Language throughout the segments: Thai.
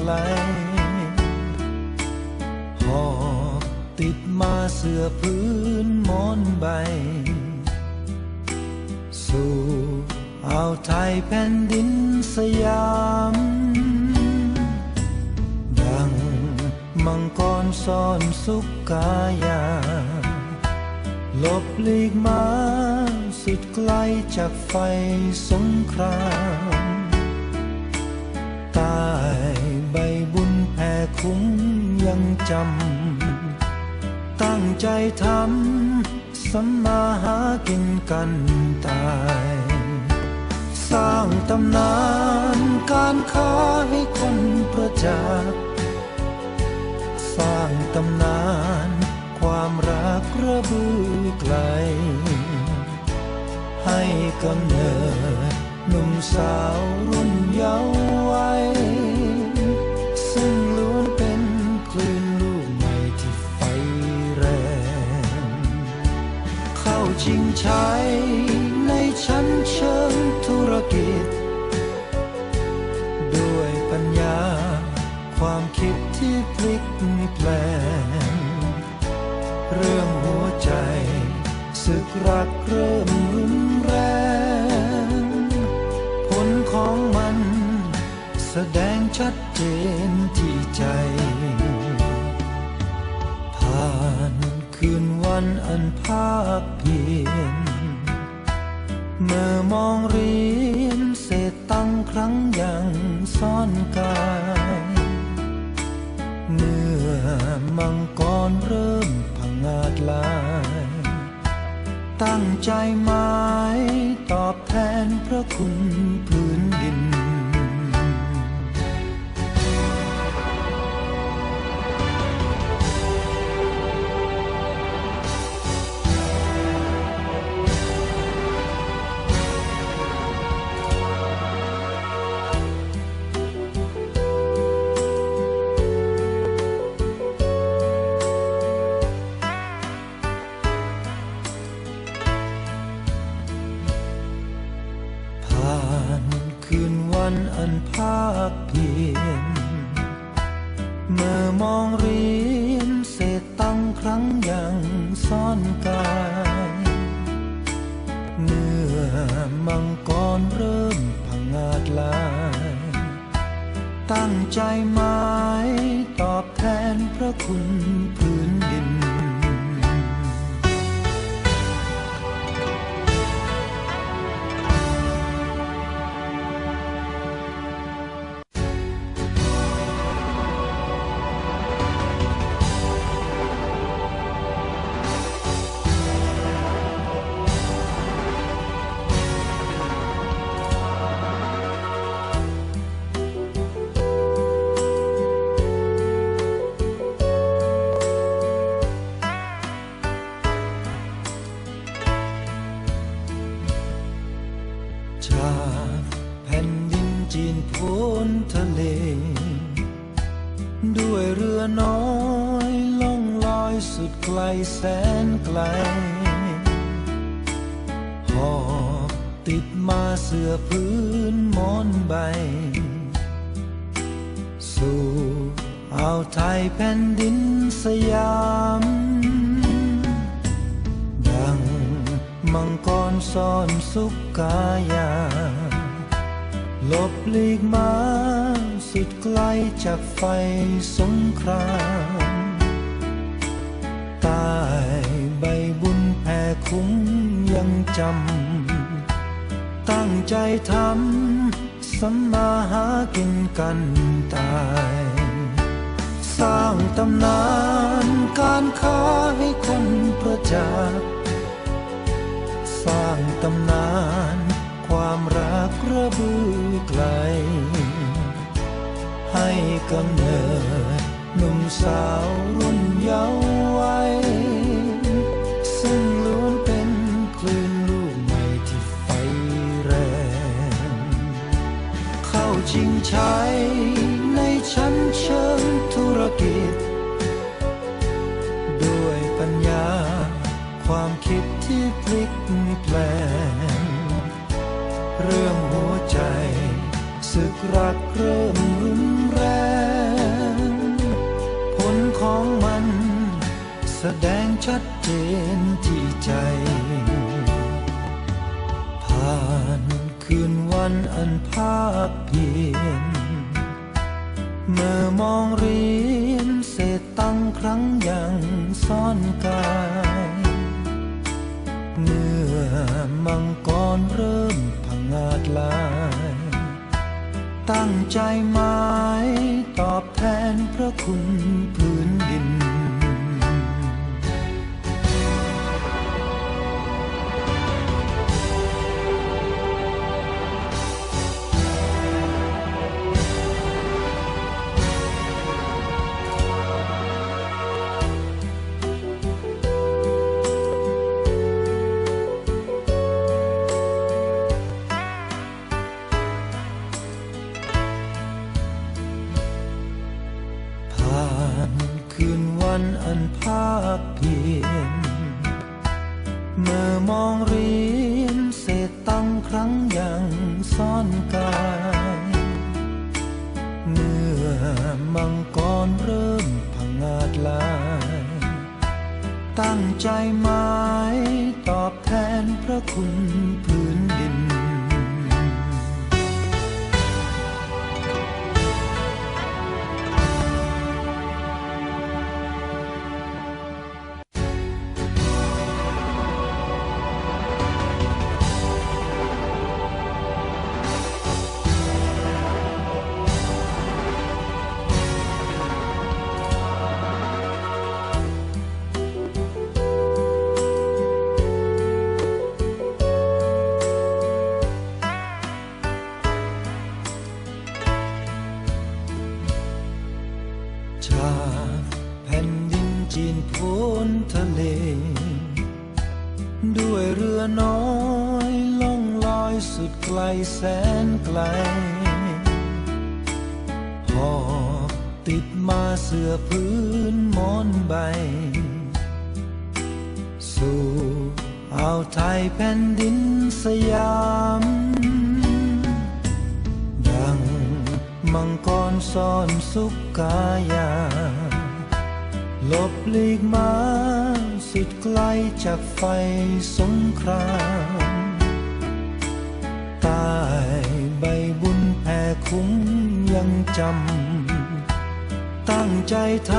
ไกล หอบติดมาเสื้อพื้นมอนใบ สู่อ่าวไทยแผ่นดินสยาม ดังมังกรซ่อนสุกกายาหลบลีกมาสุดไกลจากไฟสงครามต้ใบบุญแผ่คุ้มยังจำ ตั้งใจทำสัมมาหากินกันตาย สร้างตำนานการค้าให้คนประจักษ์สร้างตำนานความรักระบือไกล ให้กำเนิดหนุ่มสาวรุ่นเยาว์ เข้าชิงชัยในชั้นเชิงธุรกิจ ด้วยปัญญา ความคิดที่พลิกแปลง เรื่องหัวใจศึกรักเริ่มรุนแรง ผลของมัน แสดงชัดเจนที่ใจ วันอันภาคเพียนเมื่อมองเรียนเศษตั้งค์ครั้งยังซ่อนกายเมื่อมังกรเริ่มพังอาจลาย ตั้งใจหมายตอบแทนพระคุณันอันภาคเพียนเมื่อมองเรียนเศษตังค์ครั้งยังซ่อนกายเมื่อมังกรเริ่มพังอาจลาย ตั้งใจหมายตอบแทนพระคุณ แผ่นดินจีนพ้นทะเล ด้วยเรือน้อยล่องลอยสุดไกลแสนไกล หอบติดมาเสื้อพื้นหมอนใบ สู่อ่าวไทยแผ่นดินสยาม มังกรซ่อนสุกกายา หลบลีกมาสุดไกลจากไฟสงครามใต้ใบบุญแผ่คุ้มยังจำ ตั้งใจทำสัมมาหากินกันตาย สร้างตำนานการค้าให้คนประจักษ์ สร้างตำนาน ความรักระบือไกล ให้กำเนิดหนุ่มสาวรุ่นเยาว์วัยซึ่งล้วนเป็นคลื่นลูกใหม่ที่ไฟแรง เข้าชิงชัยในชั้น ชัดเจนที่ใจ ผ่านคืนวันอันภาคเพียนเมื่อมองเรียนเศษตั้งครั้งยังซ่อนกายเมื่อมังกรเริ่มพังอาจลาย ตั้งใจหมายตอบแทนพระคุณพื้นดิน รั้งยังซ่อนกายเมื่อมังกรเริ่มพังอาจลาย ตั้งใจหมายตอบแทนพระคุณ ไกลแสนไกลหอบติดมาเสื้อพื้นมอนใบ สู่อ่าวไทยแผ่นดินสยาม ดังมังกรซ่อนสุกกายาหลบลีกมาสุดไกลจากไฟสงคราม ใบบุญแผ่คุ้มยังจำ ตั้งใจท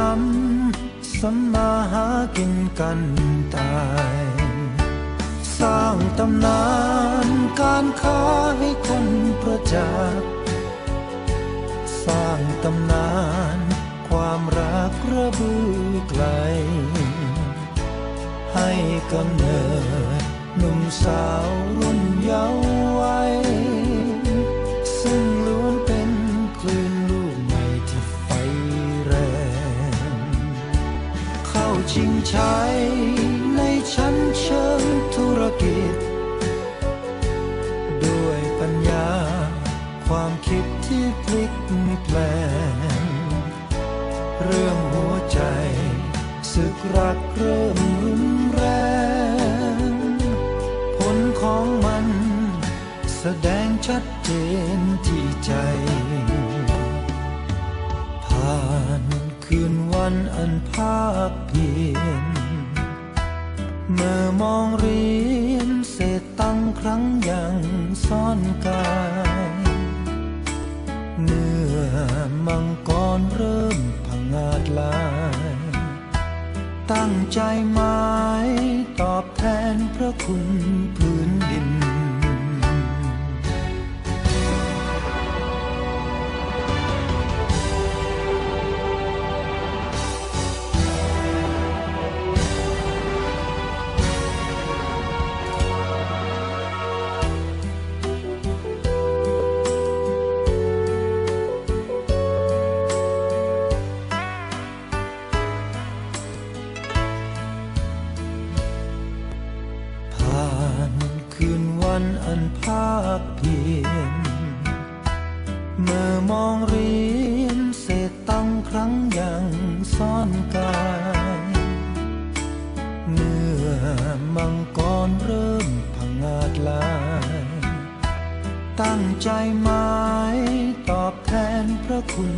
ำสัมมาหากินกันตาย สร้างตำนานการค้าให้คนประจักษ์สร้างตำนานความรักระบือไกล ให้กำเนิดหนุ่มสาวรุ่นเยาว์ ชิงชัยในชั้นเชิงธุรกิจ ด้วยปัญญา ความคิดที่พลิกแปลง เรื่องหัวใจศึกรักเริ่มรุนแรง ผลของมัน แสดงชัดเจนที่ใจ ผ่านคืนวันอันภาค เพียน เมื่อมองเรียนเศษตังครั้งยังซ่อนกายเมื่อมังกรเริ่มพังอาจลาย ตั้งใจหมายตอบแทนพระคุณ ภาคเพียน เมื่อมองเรียนเศษตังครั้งยังซ่อนกายเมื่อมังกรเริ่มพังอาจลาย ตั้งใจหมายตอบแทนพระคุณ